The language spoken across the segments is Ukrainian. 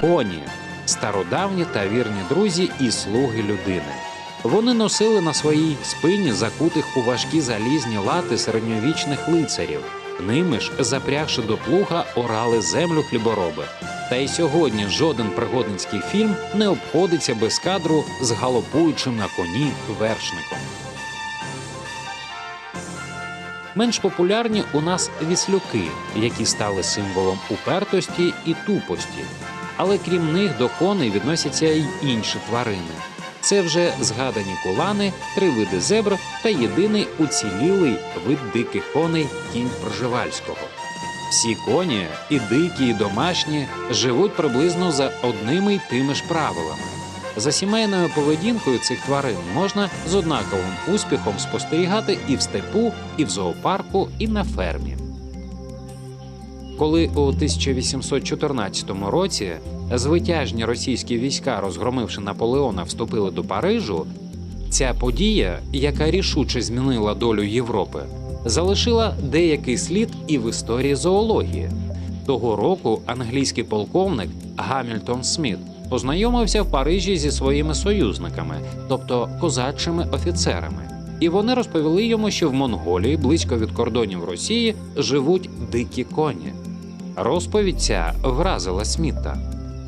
Коні стародавні та вірні друзі і слуги людини. Вони носили на своїй спині закутих у важкі залізні лати середньовічних лицарів. Ними ж, запрягши до плуга, орали землю хлібороби. Та й сьогодні жоден пригодницький фільм не обходиться без кадру з галопуючим на коні вершником. Менш популярні у нас віслюки, які стали символом упертості і тупості. Але крім них до коней відносяться й інші тварини. Це вже згадані кулани, три види зебр та єдиний уцілілий вид диких коней кінь Пржевальського. Всі коні, і дикі, і домашні, живуть приблизно за одними й тими ж правилами. За сімейною поведінкою цих тварин можна з однаковим успіхом спостерігати і в степу, і в зоопарку, і на фермі. Коли у 1814 році звитяжні російські війська, розгромивши Наполеона, вступили до Парижу, ця подія, яка рішуче змінила долю Європи, залишила деякий слід і в історії зоології. Того року англійський полковник Гамільтон Сміт познайомився в Парижі зі своїми союзниками, тобто козачими офіцерами. І вони розповіли йому, що в Монголії, близько від кордонів Росії, живуть дикі коні. Розповідь ця вразила Сміта.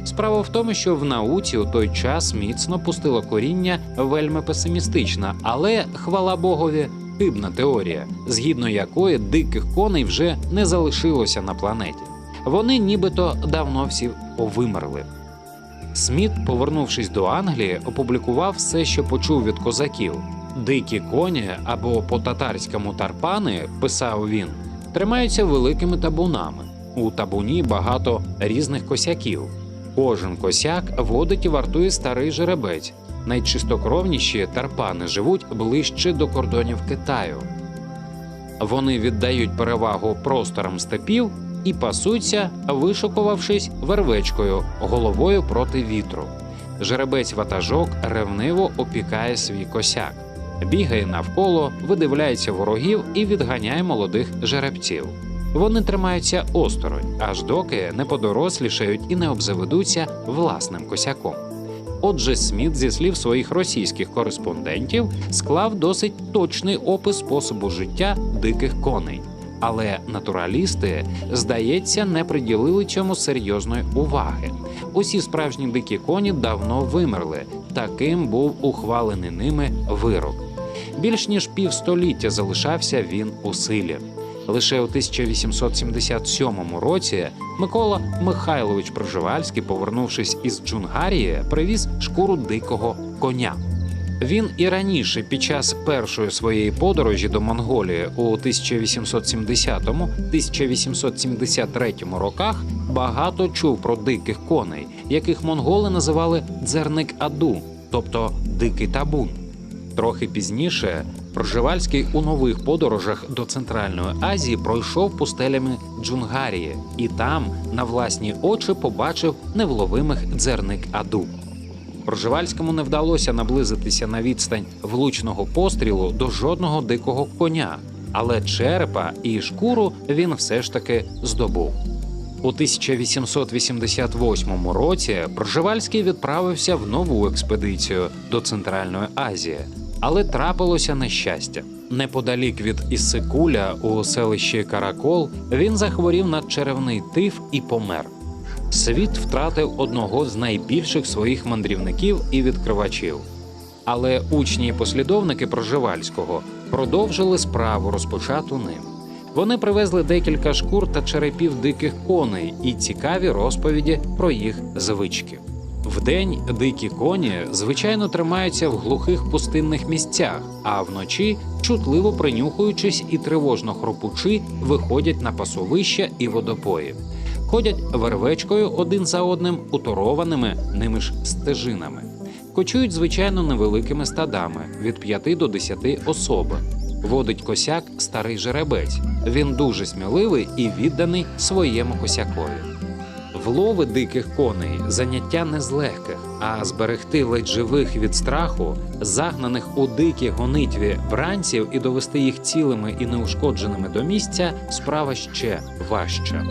Справа в тому, що в науці у той час міцно пустило коріння вельми песимістична, але хвала Богові, хибна теорія, згідно якої диких коней вже не залишилося на планеті. Вони нібито давно всі повимерли. Сміт, повернувшись до Англії, опублікував все, що почув від козаків. Дикі коні або по татарському тарпани, писав він, тримаються великими табунами. У табуні багато різних косяків. Кожен косяк водить і вартує старий жеребець. Найчистокровніші тарпани живуть ближче до кордонів Китаю. Вони віддають перевагу просторам степів і пасуться, вишукувавшись вервечкою, головою проти вітру. Жеребець ватажок ревниво опікає свій косяк, бігає навколо, видивляється ворогів і відганяє молодих жеребців. Вони тримаються осторонь, аж доки не подорослішають і не обзаведуться власним косяком. Отже, Сміт зі слів своїх російських кореспондентів склав досить точний опис способу життя диких коней. Але натуралісти, здається, не приділили цьому серйозної уваги. Усі справжні дикі коні давно вимерли. Таким був ухвалений ними вирок. Більш ніж півстоліття залишався він у силі. Лише у 1877 році Микола Михайлович Проживальський, повернувшись із Джунгарії, привіз шкуру дикого коня. Він і раніше, під час першої своєї подорожі до Монголії у 1870-1873 роках багато чув про диких коней, яких монголи називали дзерник аду, тобто дикий табун. Трохи пізніше Проживальський у нових подорожах до Центральної Азії пройшов пустелями Джунгарії і там на власні очі побачив невловимих дзерник аду. Проживальському не вдалося наблизитися на відстань влучного пострілу до жодного дикого коня, але черепа і шкуру він все ж таки здобув. У 1888 році Проживальський відправився в нову експедицію до Центральної Азії, але трапилося нещастя. Неподалік від Іссикуля у селищі Каракол він захворів на черевний тиф і помер. Світ втратив одного з найбільших своїх мандрівників і відкривачів. Але учні і послідовники Проживальського продовжили справу, розпочату ним. Вони привезли декілька шкур та черепів диких коней і цікаві розповіді про їх звички. Вдень дикі коні звичайно тримаються в глухих пустинних місцях, а вночі, чутливо принюхуючись і тривожно хропучи, виходять на пасовища і водопої. Ходять вервечкою один за одним, уторованими ними ж стежинами. Кочують звичайно невеликими стадами від 5 до 10 особи. Водить косяк старий жеребець. Він дуже сміливий і відданий своєму косякові. Влови диких коней заняття не з легких, а зберегти ледь живих від страху, загнаних у дикі гонитві бранців і довести їх цілими і неушкодженими до місця справа ще важча.